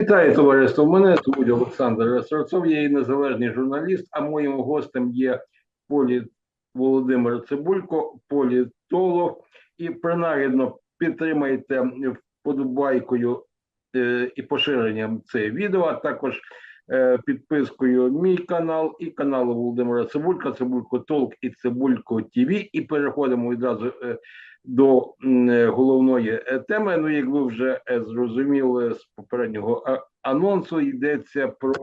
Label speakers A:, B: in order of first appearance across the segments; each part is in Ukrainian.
A: Вітаю, товариство. Мене звуть Олександр Росорцов, я є незалежний журналіст, а моїм гостем є полі Володимир Цибулько, політолог. І принагідно підтримайте вподобайкою е, і поширенням це відео, а також е, підпискою мій канал і канал Володимира Цибулька, Цибулько Толк і Цибулько ТВ. І переходимо відразу е, до е, головної е, теми. Ну, як ви вже е, зрозуміли з попереднього анонсу, йдеться про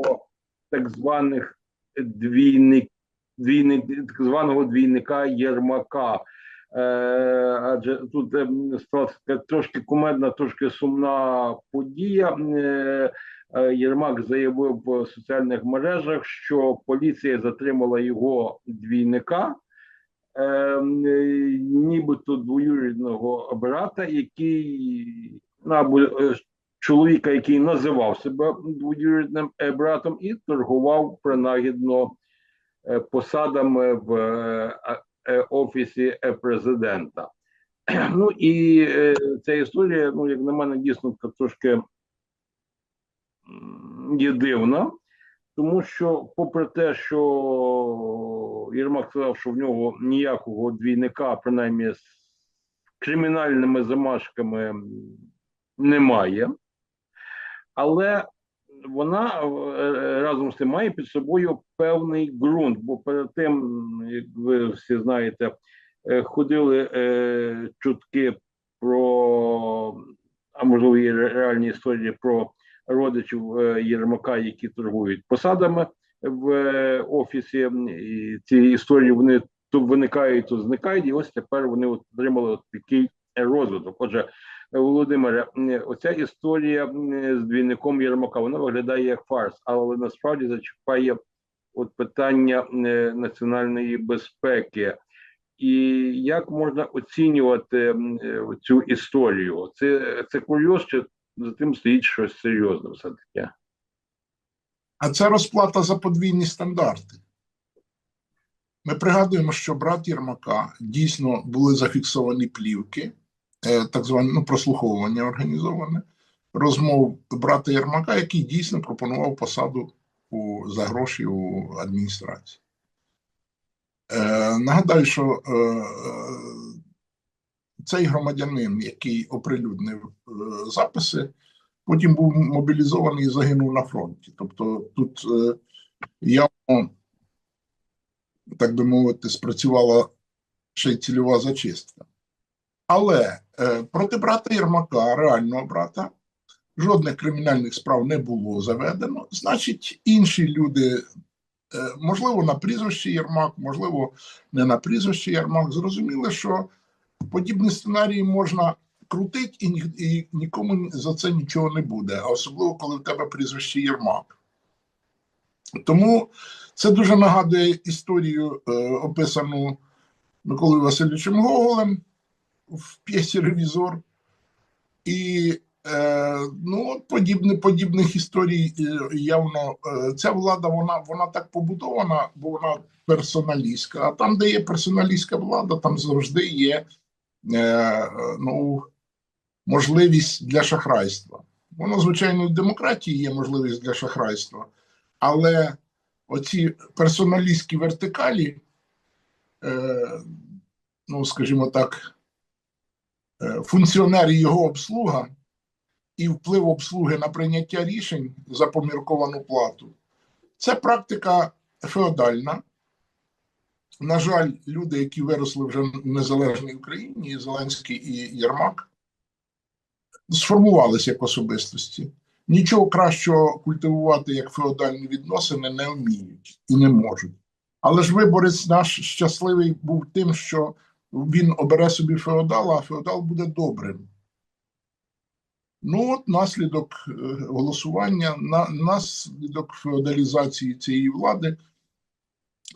A: так званих двійник, двійник, так званого двійника Єрмака. Адже тут сталася трошки кумедна, трошки сумна подія. Єрмак заявив в соціальних мережах, що поліція затримала його двійника, е, е, нібито двоюрідного брата, який або е, чоловіка, який називав себе двоюрідним е, братом, і торгував принагідно е, посадами в офісі президента. Ну і ця історія, ну як на мене, дійсно трошки є дивна, тому що, попри те, що Єрмак сказав, що в нього ніякого двійника, принаймні з кримінальними замашками немає, але вона е, разом з тим має під собою певний ґрунт, бо перед тим, як ви всі знаєте, е, ходили е, чутки про, а можливо, реальні історії про родичів е, Єрмака, які торгують посадами в е, офісі. І ці історії вони то виникають, то зникають, і ось тепер вони отримали от такий розвиток. Отже, Володимире, оця історія з двійником Єрмака вона виглядає як фарс, але насправді зачіпає от питання національної безпеки. І як можна оцінювати цю історію? Це, це курйоз, чи за тим стоїть щось серйозне все-таки?
B: А це розплата за подвійні стандарти. Ми пригадуємо, що брат Єрмака дійсно були зафіксовані плівки, е, так зване ну, прослуховування організоване, розмов брата Єрмака, який дійсно пропонував посаду у, за гроші у адміністрації. Е, нагадаю, що е, е, цей громадянин, який оприлюднив записи, потім був мобілізований і загинув на фронті. Тобто тут е, явно, так би мовити, спрацювала ще й цільова зачистка. Але е, проти брата Єрмака, реального брата, жодних кримінальних справ не було заведено. Значить, інші люди, е, можливо, на прізвище Єрмак, можливо, не на прізвище Єрмак, зрозуміли, що подібні сценарії можна крутить і, і нікому за це нічого не буде, а особливо коли в тебе прізвище Єрмак. Тому це дуже нагадує історію, е, описану Миколою Васильовичем Гоголем в п'єсі Ревізор. І е, ну, подібне, подібних історій е, явно е, ця влада вона, вона так побудована, бо вона персоналістська. А там, де є персоналістська влада, там завжди є е, ну, можливість для шахрайства. Воно, звичайно, в демократії є можливість для шахрайства, але оці персоналістські вертикалі, е, ну, скажімо так, е, функціонер і його обслуга і вплив обслуги на прийняття рішень за помірковану плату, це практика феодальна. На жаль, люди, які виросли вже в незалежній Україні, Зеленський і Єрмак, сформувалися як особистості. Нічого кращого культивувати, як феодальні відносини, не вміють і не можуть. Але ж виборець наш щасливий був тим, що він обере собі феодала, а феодал буде добрим. Ну, от наслідок е, голосування, на, наслідок феодалізації цієї влади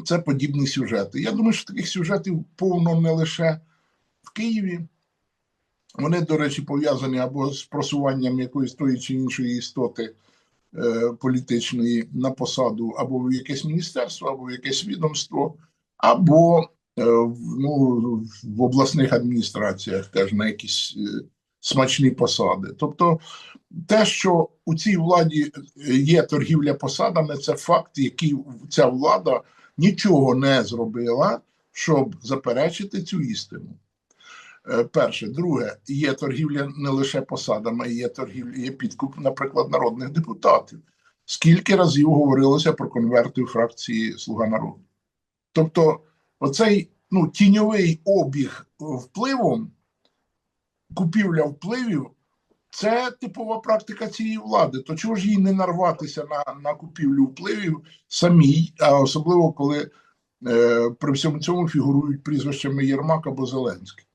B: це подібні сюжети. Я думаю, що таких сюжетів повно не лише в Києві. Вони, до речі, пов'язані або з просуванням якоїсь тої чи іншої істоти е, політичної на посаду, або в якесь міністерство, або в якесь відомство, або е, ну, в обласних адміністраціях теж на якісь е, смачні посади. Тобто, те, що у цій владі є торгівля посадами, це факт, який ця влада нічого не зробила, щоб заперечити цю істину. Е, Перше, друге, є торгівля не лише посадами, є торгівля, є підкуп, наприклад, народних депутатів. Скільки разів говорилося про конверти у фракції Слуга народу? Тобто, оцей ну, тіньовий обіг впливом, купівля впливів, це типова практика цієї влади. То чого ж їй не нарватися на, на купівлю впливів самій, а особливо коли е, при всьому цьому фігурують прізвищами Єрмак або Зеленський.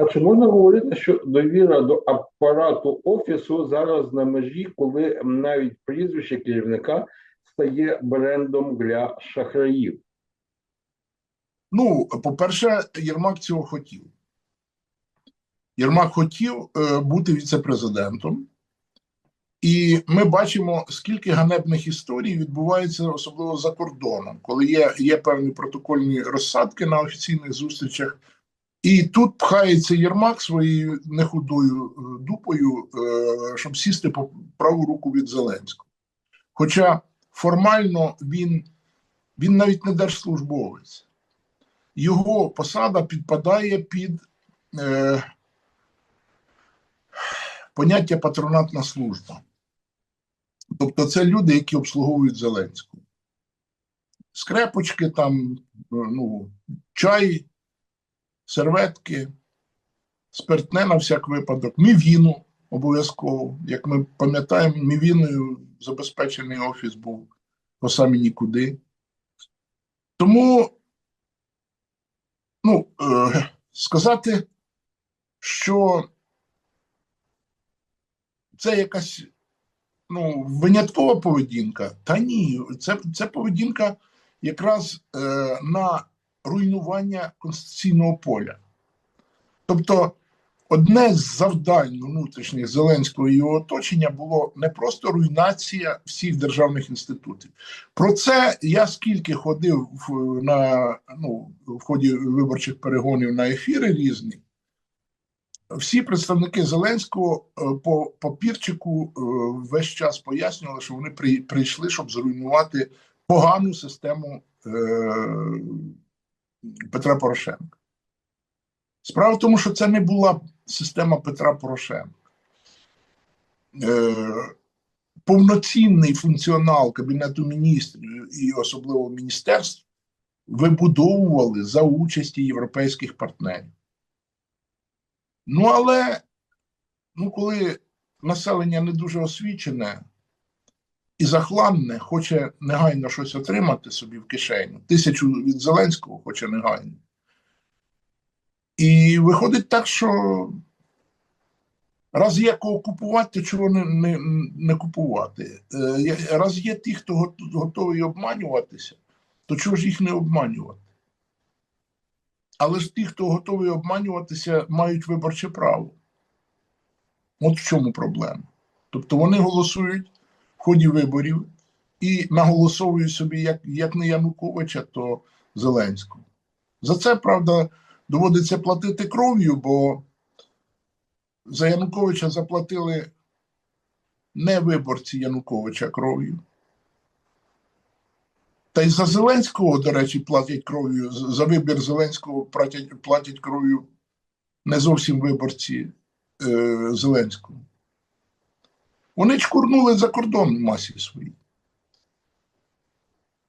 A: А чи можна говорити, що довіра до апарату офісу зараз на межі, коли навіть прізвище керівника стає брендом для шахраїв?
B: Ну, по-перше, Єрмак цього хотів. Єрмак хотів е, бути віце-президентом, і ми бачимо, скільки ганебних історій відбувається, особливо за кордоном, коли є, є певні протокольні розсадки на офіційних зустрічах. І тут пхається Єрмак своєю нехудою е, дупою, е, щоб сісти по праву руку від Зеленського. Хоча формально він, він навіть не держслужбовець його посада підпадає під е, поняття патронатна служба. Тобто це люди, які обслуговують Зеленську. Скрепочки, там, ну, чай, серветки, спиртне на всяк випадок, мівіну обов'язково. Як ми пам'ятаємо, мівіною забезпечений офіс був по самі нікуди. Тому ну, е, сказати, що це якась ну, виняткова поведінка, та ні, це, це поведінка якраз е, на руйнування конституційного поля. Тобто, одне з завдань внутрішніх Зеленського і його оточення було не просто руйнація всіх державних інститутів. Про це я скільки ходив на, ну, в ході виборчих перегонів на ефіри різні. Всі представники Зеленського е, по папірчику е, весь час пояснювали, що вони прийшли, щоб зруйнувати погану систему е, Петра Порошенка. Справа в тому, що це не була система Петра Порошенка. Е, повноцінний функціонал Кабінету міністрів і особливо міністерств вибудовували за участі європейських партнерів. Ну, але ну, коли населення не дуже освічене і захланне, хоче негайно щось отримати собі в кишеню, тисячу від Зеленського хоче негайно. І виходить так, що раз є кого купувати, то чого не, не, не купувати. Е, Раз є ті, хто готовий обманюватися, то чого ж їх не обманювати? Але ж ті, хто готовий обманюватися, мають виборче право. От в чому проблема. Тобто вони голосують ході виборів і наголосовують собі, як, як не Януковича, то Зеленського. За це, правда, доводиться платити кров'ю, бо за Януковича заплатили не виборці Януковича кров'ю. Та й за Зеленського, до речі, платять кров'ю. За вибір Зеленського платять, платять кров'ю не зовсім виборці е, Зеленського. Вони чкурнули за кордон в масі своїй.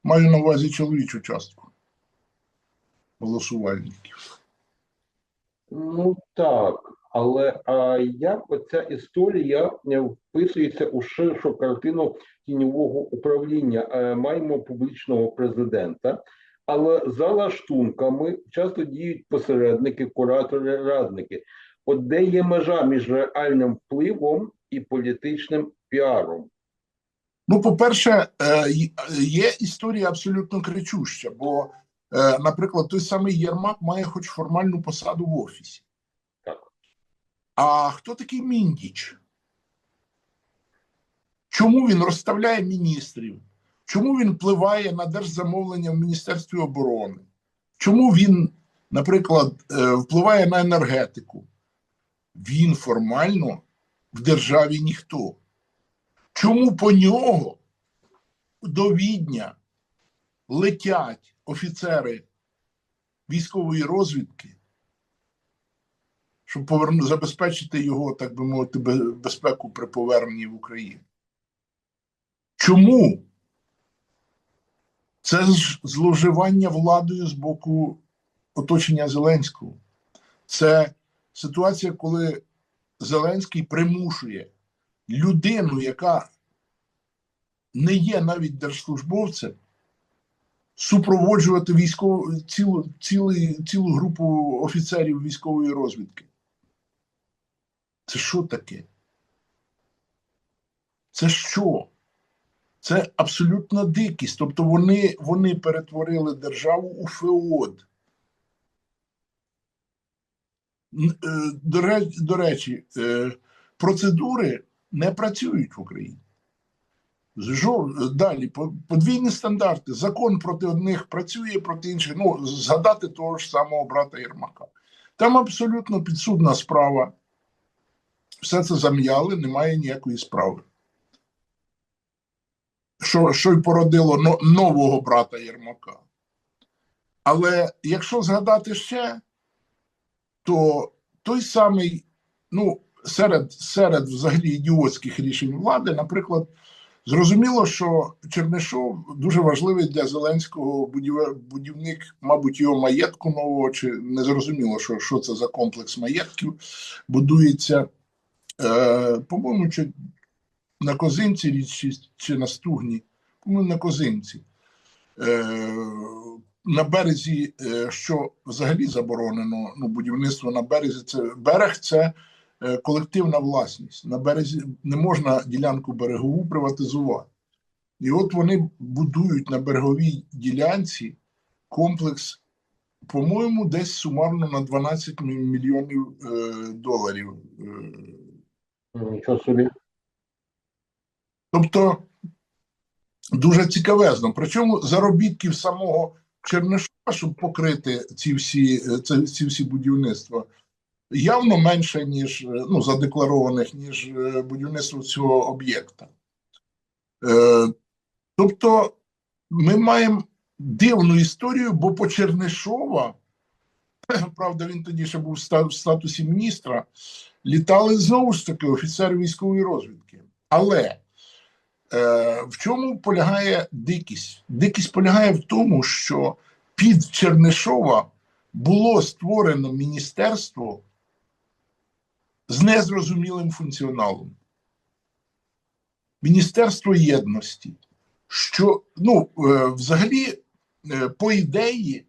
B: Маю на увазі чоловічу частку голосувальників.
A: Ну так, але а як оця історія е, вписується у ширшу картину тіньового управління? Е, Маємо публічного президента, але за лаштунками часто діють посередники, куратори, радники. От де є межа між реальним впливом і політичним піаром?
B: Ну, по-перше, е, є історія абсолютно кричуща, бо, е, наприклад, той самий Єрмак має хоч формальну посаду в офісі.
A: Так.
B: А хто такий Міндіч? Чому він розставляє міністрів? Чому він впливає на держзамовлення в Міністерстві оборони? Чому він наприклад, е, впливає на енергетику. Він формально в державі ніхто. Чому по нього до Відня летять офіцери військової розвідки, щоб поверну, забезпечити його, так би мовити, безпеку при поверненні в Україну? Чому? Це зловживання владою з боку оточення Зеленського. Це ситуація, коли Зеленський примушує людину, яка не є навіть держслужбовцем, супроводжувати військову цілу, цілий, цілу групу офіцерів військової розвідки. Це що таке? Це що? Це абсолютна дикість. Тобто вони, вони перетворили державу у феод. Н- е, До речі, до речі, е, процедури не працюють в Україні. Жо- Далі, подвійні стандарти. Закон проти одних працює, проти інших. Ну, згадати того ж самого брата Єрмака. Там абсолютно підсудна справа. Все це зам'яли, немає ніякої справи. Що, що й породило нового брата Єрмака. Але якщо згадати ще, то той самий, ну, серед, серед взагалі ідіотських рішень влади, наприклад, зрозуміло, що Чернишов дуже важливий для Зеленського будіве- будівник, мабуть, його маєтку нового, чи не зрозуміло, що, що це за комплекс маєтків будується. Е, по-моєму, чи на Козинці річ, чи, чи на Стугні, по-моєму, на Козинці. Е, на березі, е, що взагалі заборонено, ну, будівництво на березі, це берег це е, колективна власність. На березі не можна ділянку берегову приватизувати. І от вони будують на береговій ділянці комплекс, по-моєму, десь сумарно на 12 мільйонів е, доларів.
A: Нічого собі.
B: Тобто дуже цікавезно. Причому заробітків самого Чернишова, щоб покрити ці всі, е, ці всі будівництва, явно менше, ніж е, ну, задекларованих, ніж е, будівництво цього об'єкта. Тобто ми маємо дивну історію, бо по Чернишова, правда, він тоді ще був в статусі міністра, літали знову ж таки офіцери військової розвідки. Але в чому полягає дикість? Дикість полягає в тому, що під Чернишова було створено міністерство з незрозумілим функціоналом. Міністерство єдності. Що, ну, е, взагалі, е, по ідеї,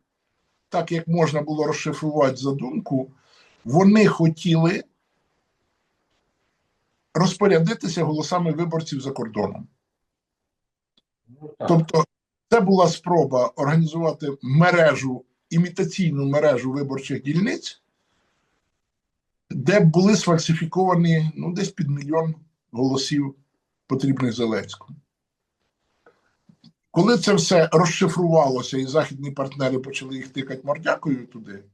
B: так як можна було розшифрувати задумку, вони хотіли розпорядитися голосами виборців за кордоном. Тобто, це була спроба організувати мережу, імітаційну мережу виборчих дільниць, де були сфальсифіковані ну, десь під мільйон голосів потрібних Зеленському. Коли це все розшифрувалося, і західні партнери почали їх тикати мордякою туди,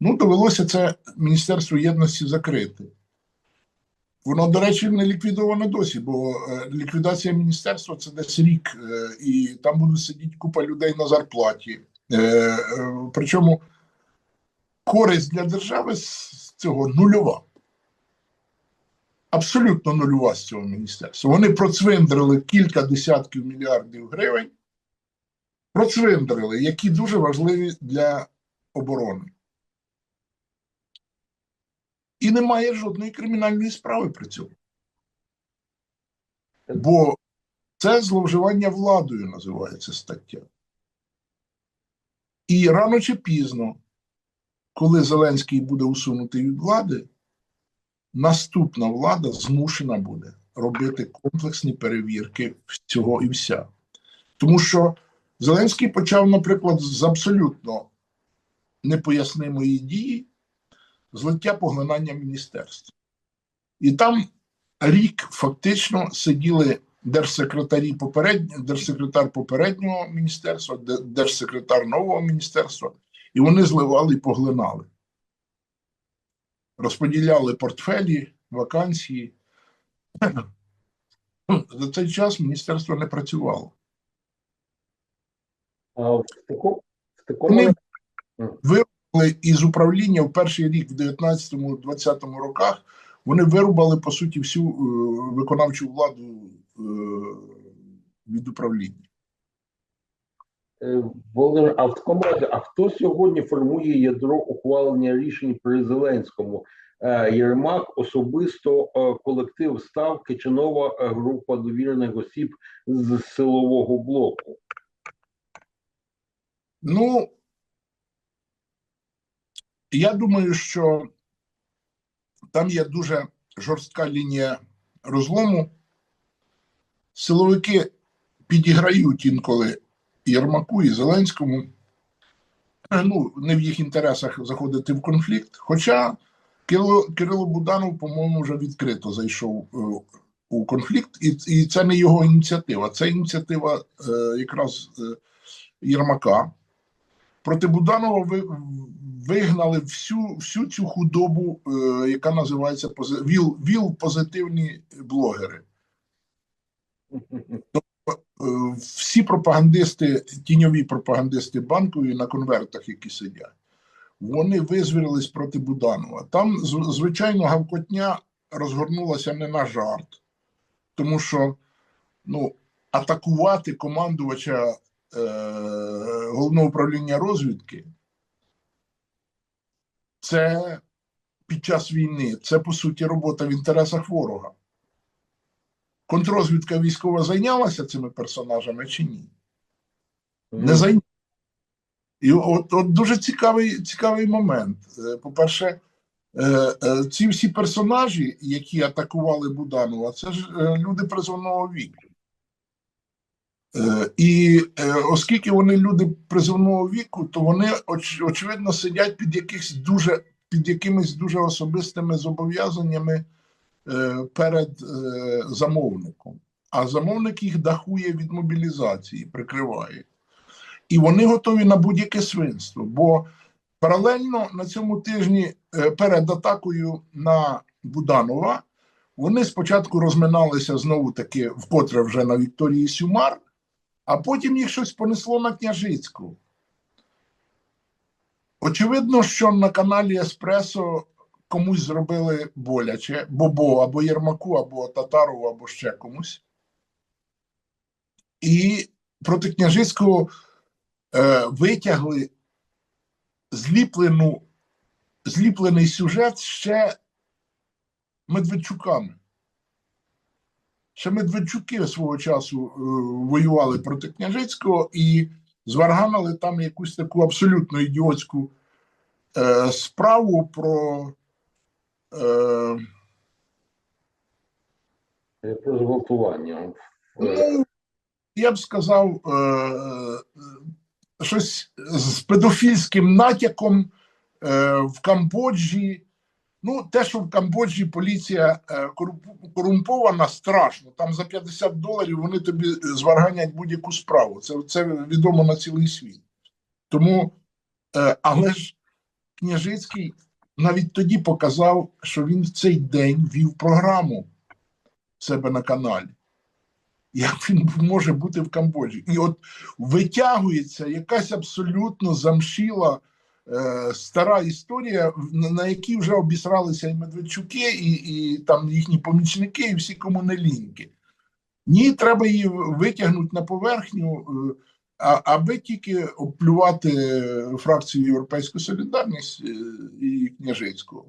B: ну довелося це Міністерство єдності закрити. Воно, до речі, не ліквідовано досі, бо е, ліквідація міністерства це десь рік, е, і там буде сидіти купа людей на зарплаті. Е, Причому користь для держави з цього нульова. Абсолютно нульова з цього міністерства. Вони процвиндрили кілька десятків мільярдів гривень, процвиндрили, які дуже важливі для оборони. І немає жодної кримінальної справи при цьому. Бо це зловживання владою називається стаття. І рано чи пізно, коли Зеленський буде усунутий від влади, наступна влада змушена буде робити комплексні перевірки цього і вся. Тому що Зеленський почав, наприклад, з абсолютно непояснимої дії злиття поглинання міністерств. І там рік фактично сиділи держсекретарі попереднього, держсекретар попереднього міністерства, держсекретар нового міністерства, і вони зливали і поглинали. Розподіляли портфелі, вакансії. За цей час міністерство не працювало.
A: А в такому, в такому
B: Вони із управління в перший рік, в 19-20 роках, вони вирубали, по суті, всю е, виконавчу владу е, від управління.
A: Е, Володимир, а в такому разі, а хто сьогодні формує ядро ухвалення рішень при Зеленському? Єрмак, особисто колектив ставки чи нова група довірених осіб з силового блоку?
B: Ну, я думаю, що там є дуже жорстка лінія розлому. Силовики підіграють інколи Єрмаку і Зеленському. Ну, не в їх інтересах заходити в конфлікт. Хоча Кирило, Кирило Буданов, по-моєму, вже відкрито зайшов е, у конфлікт, і, і це не його ініціатива. Це ініціатива е, якраз е, Єрмака. Проти Буданова ви, вигнали всю, всю цю худобу, е, яка називається віл, віл позитивні блогери. Е, всі пропагандисти, тіньові пропагандисти банкові на конвертах, які сидять, вони визвірились проти Буданова. Там, звичайно, гавкотня розгорнулася не на жарт, тому що ну, атакувати командувача головного управління розвідки це під час війни, це по суті робота в інтересах ворога. Контрозвідка військова зайнялася цими персонажами чи ні? Не зайнялася. І от, от дуже цікавий, цікавий момент. Е, По-перше, е, е, ці всі персонажі, які атакували Буданова, це ж е, люди призовного віку. Е, І е, оскільки вони люди призовного віку, то вони оч, очевидно сидять під якихось дуже під якимись дуже особистими зобов'язаннями е, перед замовником. А замовник їх дахує від мобілізації, прикриває. І вони готові на будь-яке свинство. Бо паралельно на цьому тижні перед атакою на Буданова вони спочатку розминалися знову таки вкотре вже на Вікторії Сюмар, а потім їх щось понесло на Княжицьку. Очевидно, що на каналі Еспресо комусь зробили боляче, Бобо або Єрмаку, або Татарову, або ще комусь. І проти Княжицького е, витягли зліплену, зліплений сюжет ще Медведчуками. Ще Медведчуки свого часу е, воювали проти Княжицького і зварганили там якусь таку абсолютно ідіотську е, справу про. Е,
A: Про зґвалтування. Е,
B: Ну, я б сказав, е, щось з педофільським натяком е, в Камбоджі. Ну, те, що в Камбоджі поліція е, корумпована, страшно. Там за 50 доларів вони тобі зварганять будь-яку справу. Це, це відомо на цілий світ. Тому, е, але ж Княжицький навіть тоді показав, що він в цей день вів програму себе на каналі як він може бути в Камбоджі. І от витягується якась абсолютно замшіла стара історія, на, якій вже обісралися і Медведчуки, і, і там їхні помічники, і всі комунелінки. Ні, треба її витягнути на поверхню, е, аби тільки оплювати фракцію Європейську Солідарність е, і Княжицького.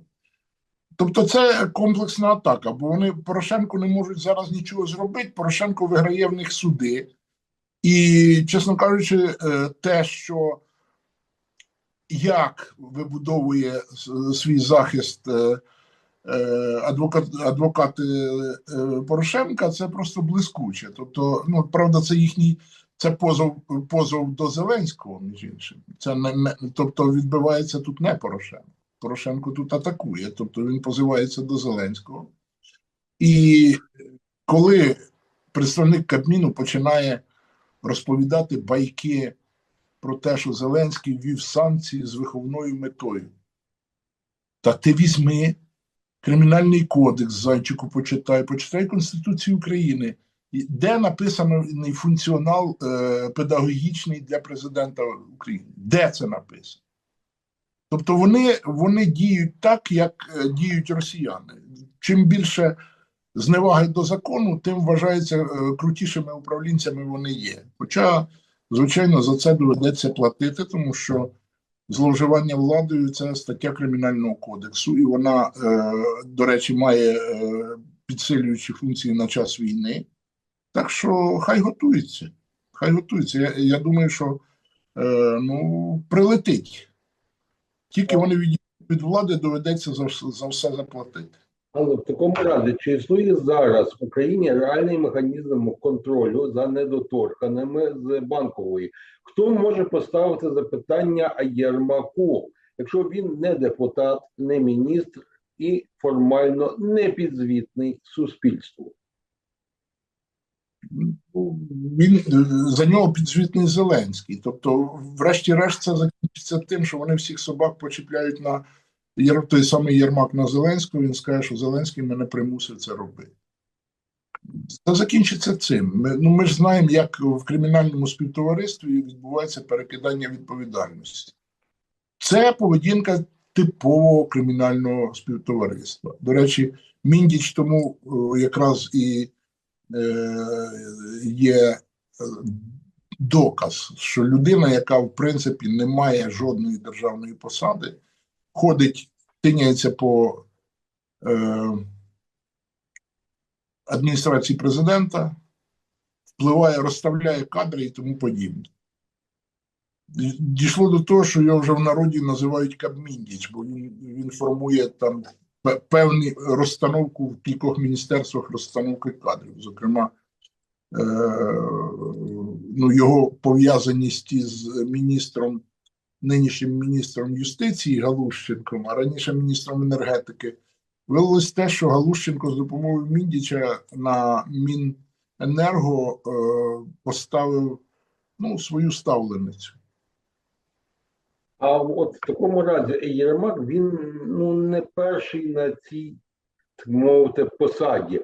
B: Тобто це комплексна атака, бо вони Порошенко не можуть зараз нічого зробити. Порошенко виграє в них суди. І, чесно кажучи, е, те, що як вибудовує свій захист е, е, адвокат, адвокати е, Порошенка, це просто блискуче. Тобто, ну правда, це їхній це позов, позов до Зеленського, між іншим. Це не, не тобто відбивається тут не Порошенко. Порошенко тут атакує, тобто він позивається до Зеленського. І коли представник Кабміну починає розповідати байки про те, що Зеленський ввів санкції з виховною метою. Та ти візьми Кримінальний кодекс, зайчику почитай, почитай Конституцію України, де написаний функціонал е, педагогічний для президента України. Де це написано? Тобто вони, вони діють так, як е, діють росіяни. Чим більше зневаги до закону, тим вважається е, крутішими управлінцями вони є. Хоча, звичайно, за це доведеться платити, тому що зловживання владою це стаття Кримінального кодексу, і вона, е, до речі, має е, підсилюючі функції на час війни. Так що хай готується. Хай готується. Я, я думаю, що е, ну, прилетить. Тільки вони від, від влади доведеться за, за все заплатити.
A: Але в такому разі, чи існує зараз в Україні реальний механізм контролю за недоторканими з банкової? Хто може поставити запитання Єрмаку, якщо він не депутат, не міністр і формально не підзвітний суспільству?
B: Ну, Він е, за нього підзвітний Зеленський. Тобто, врешті-решт, це закінчиться тим, що вони всіх собак почіпляють на той самий Єрмак на Зеленського. Він скаже, що Зеленський мене примусив це робити. Це закінчиться цим. Ми, ну, ми ж знаємо, як в кримінальному співтоваристві відбувається перекидання відповідальності. Це поведінка типового кримінального співтовариства. До речі, Міндіч тому е, якраз і е, є е, доказ, що людина, яка в принципі не має жодної державної посади, ходить, тиняється по е, адміністрації президента, впливає, розставляє кадри і тому подібне. Дійшло до того, що його вже в народі називають Кабміндіч, бо він, він формує там певну розстановку в кількох міністерствах розстановки кадрів. Зокрема, е, ну, його пов'язаність із міністром, нинішнім міністром юстиції Галущенком, а раніше міністром енергетики. Виявилось те, що Галущенко з допомогою Міндіча на Міненерго е, поставив ну, свою ставленицю.
A: А от в такому разі Єрмак він ну не перший на цій мовити посаді,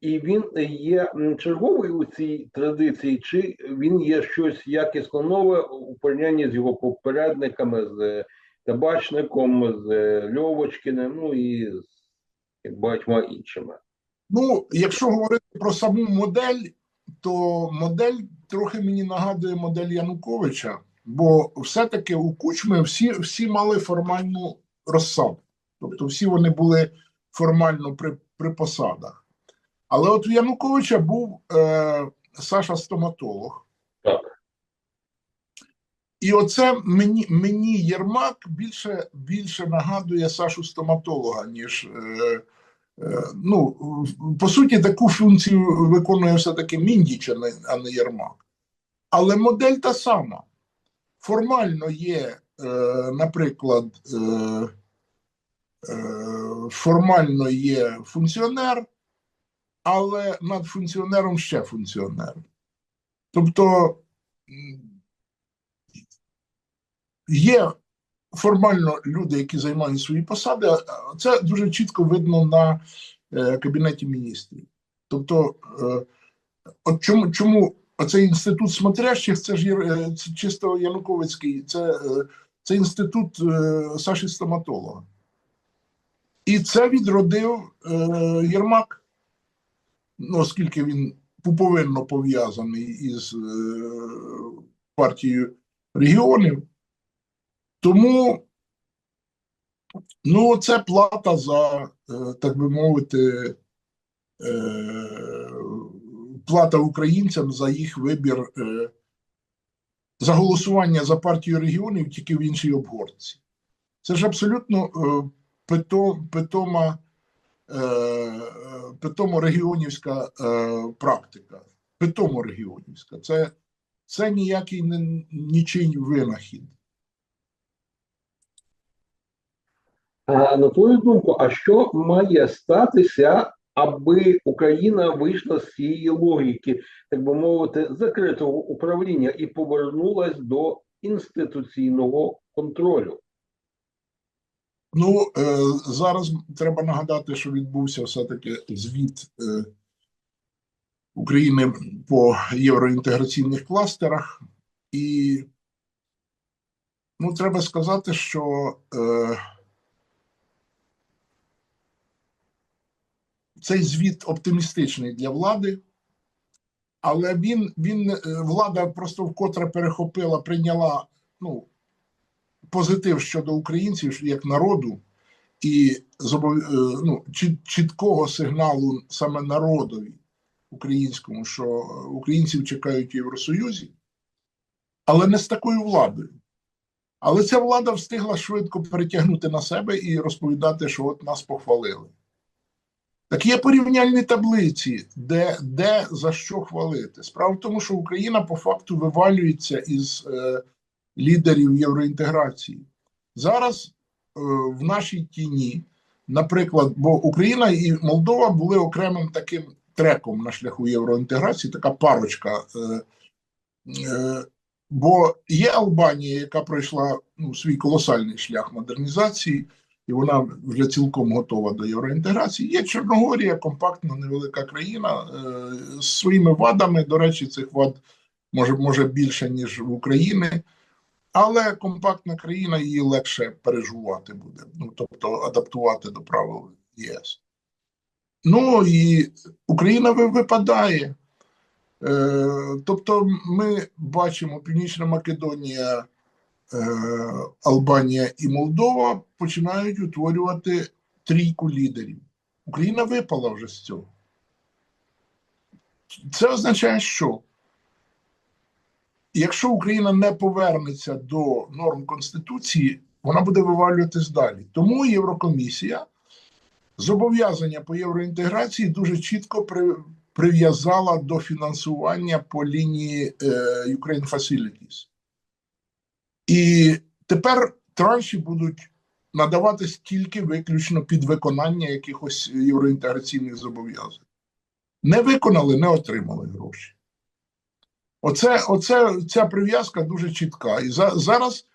A: і він є черговий у цій традиції, чи він є щось якісно нове у порівнянні з його попередниками, з табачником, з Льовочкиним, ну і з багатьма іншими.
B: Ну, якщо говорити про саму модель, то модель трохи мені нагадує модель Януковича, бо все-таки у Кучми всі, всі мали формальну розсаду. Тобто всі вони були формально при, при посадах. Але от у Януковича був е, Саша стоматолог.
A: Так.
B: І оце мені, мені Єрмак більше, більше нагадує Сашу стоматолога, ніж. Е, е, ну, по суті, таку функцію виконує все-таки Міндіч, а не, а не Єрмак. Але модель та сама. Формально є, е, наприклад, е, е, формально є функціонер, але над функціонером ще функціонер. Тобто є формально люди, які займають свої посади, це дуже чітко видно на е, кабінеті міністрів. Тобто, е, от чому, чому оцей інститут смотрящих, це ж е, це чисто Януковицький, це, це інститут Саші стоматолога. І це відродив Єрмак, оскільки він пуповинно пов'язаний із е, партією регіонів. Тому ну, це плата за, е, так би мовити, е, плата українцям за їх вибір, за голосування за партію регіонів тільки в іншій обгорці. Це ж абсолютно питома, питомо регіонівська е, практика. Питомо регіонівська. Це, це ніякий не, нічий винахід.
A: А на твою думку, а що має статися, аби Україна вийшла з цієї логіки, так би мовити, закритого управління і повернулась до інституційного контролю.
B: Ну, е, зараз треба нагадати, що відбувся все-таки звіт е, України по євроінтеграційних кластерах, і ну, треба сказати, що е, цей звіт оптимістичний для влади, але він, він влада просто вкотре перехопила, прийняла ну, позитив щодо українців як народу і е, ну, чіткого сигналу саме народові українському, що українців чекають в Євросоюзі, але не з такою владою. Але ця влада встигла швидко перетягнути на себе і розповідати, що от нас похвалили. Так є порівняльні таблиці, де, де за що хвалити. Справа в тому, що Україна по факту вивалюється із е, лідерів євроінтеграції. Зараз е, в нашій тіні, наприклад, бо Україна і Молдова були окремим таким треком на шляху євроінтеграції, така парочка. Е, е, бо є Албанія, яка пройшла ну, свій колосальний шлях модернізації, і вона вже цілком готова до євроінтеграції. Є Чорногорія, компактна невелика країна з своїми вадами. До речі, цих вад може, може більше, ніж в Україні. Але компактна країна її легше переживати буде, ну тобто адаптувати до правил ЄС. Ну і Україна випадає. Е, тобто, ми бачимо Північна Македонія, е, Албанія і Молдова починають утворювати трійку лідерів. Україна випала вже з цього. Це означає, що якщо Україна не повернеться до норм Конституції, вона буде вивалюватись далі. Тому Єврокомісія зобов'язання по євроінтеграції дуже чітко при, прив'язала до фінансування по лінії е, Ukraine Facilities. І тепер транші будуть надаватись тільки виключно під виконання якихось євроінтеграційних зобов'язань. Не виконали, не отримали гроші. Оце, оце ця прив'язка дуже чітка. І за, зараз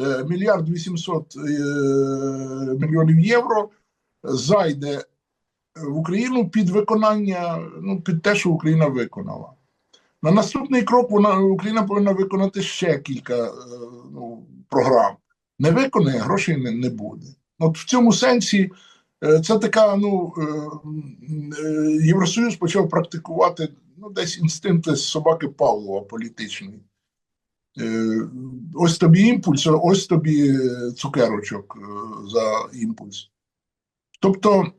B: е, мільярд вісімсот е, мільйонів євро зайде в Україну під виконання, ну, під те, що Україна виконала. На наступний крок вона, Україна повинна виконати ще кілька е, ну, програм. Не виконає, грошей не, не буде. От в цьому сенсі це така, ну, Євросоюз почав практикувати ну, десь інстинкти з собаки Павлова політичний. Е, ось тобі імпульс, ось тобі е, цукерочок е, за імпульс. Тобто,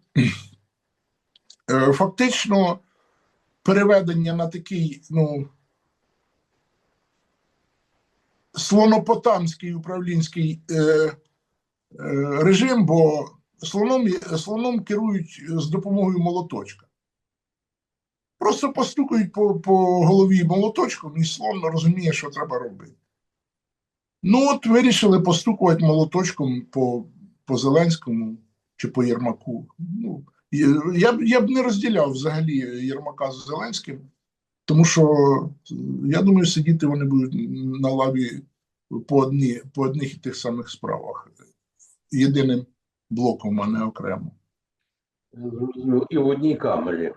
B: фактично, переведення на такий, ну, слонопотамський управлінський режим, бо слоном, слоном керують з допомогою молоточка. Просто постукають по, по голові молоточком, і слон розуміє, що треба робити. Ну, от вирішили постукувати молоточком по, по Зеленському чи по Єрмаку. Ну, я, б- я б не розділяв взагалі Єрмака з Зеленським, тому що я думаю, сидіти вони будуть на лаві по, одні, по одних і тих самих справах. Єдиним блоком, а не окремо.
A: І в одній камері.